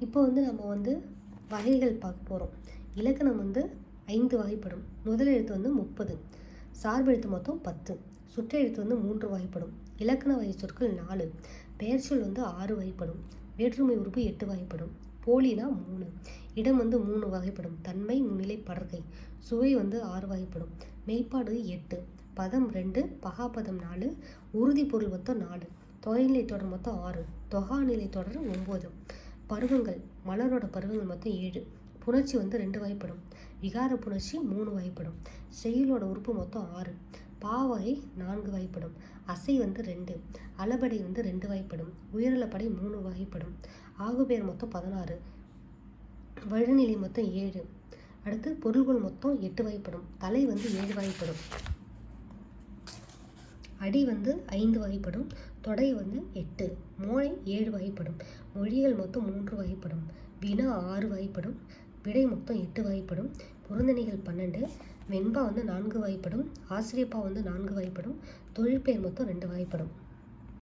இப்போ வந்து நம்ம வந்து வகைகள் பார்க்க போகிறோம் இலக்கணம் வந்து ஐந்து வகைப்படும். முதல் எழுத்து வந்து முப்பது. சார்பெழுத்து மொத்தம் பத்து. சுற்றெழுத்து வந்து மூன்று வகைப்படும். இலக்கண வகை சொற்கள் நாலு. பெயர்ச்சொல் வந்து ஆறு வகைப்படும். வேற்றுமை உறுப்பு எட்டு வகைப்படும். போலினா மூணு. இடம் வந்து மூணு வகைப்படும். தன்மை முன்னிலை படர்கை சுவை வந்து ஆறு வகைப்படும். மெய்ப்பாடு எட்டு. பதம் ரெண்டு பகாபதம் நாலு. உறுதி பொருள் மொத்தம் நாலு. தொகைநிலை தொடர் மொத்தம் ஆறு. தொகாநிலை தொடர் ஒம்பது. பருவங்கள் மலரோட பருவங்கள் மொத்தம் ஏழு. புணர்ச்சி வந்து ரெண்டு வகைப்படும். விகார புணர்ச்சி மூணு வகைப்படும். செயலோட உறுப்பு மொத்தம் ஆறு. பாவகை நான்கு வகைப்படும். அசை வந்து ரெண்டு. அலபடை வந்து ரெண்டு வகைப்படும். உயரலப்படை மூணு வகைப்படும். ஆகுபேர் மொத்தம் பதினாறு. வழுநிலை மொத்தம் ஏழு. அடுத்து பொருள்கள் மொத்தம் எட்டு வகைப்படும். தலை வந்து ஏழு வகைப்படும். அடி வந்து ஐந்து வகைப்படும் தொடை வந்து எட்டு மோனை ஏழு வகைப்படும் மொழிகள் மொத்தம் மூன்று வகைப்படும் வினா ஆறு வகைப்படும் விடை மொத்தம் எட்டு வகைப்படும் புறந்தணிகள் பன்னெண்டு வெண்பா வந்து நான்கு வகைப்படும் ஆசிரியப்பா வந்து நான்கு வகைப்படும் தொழிற்பெயர் மொத்தம் ரெண்டு வகைப்படும்.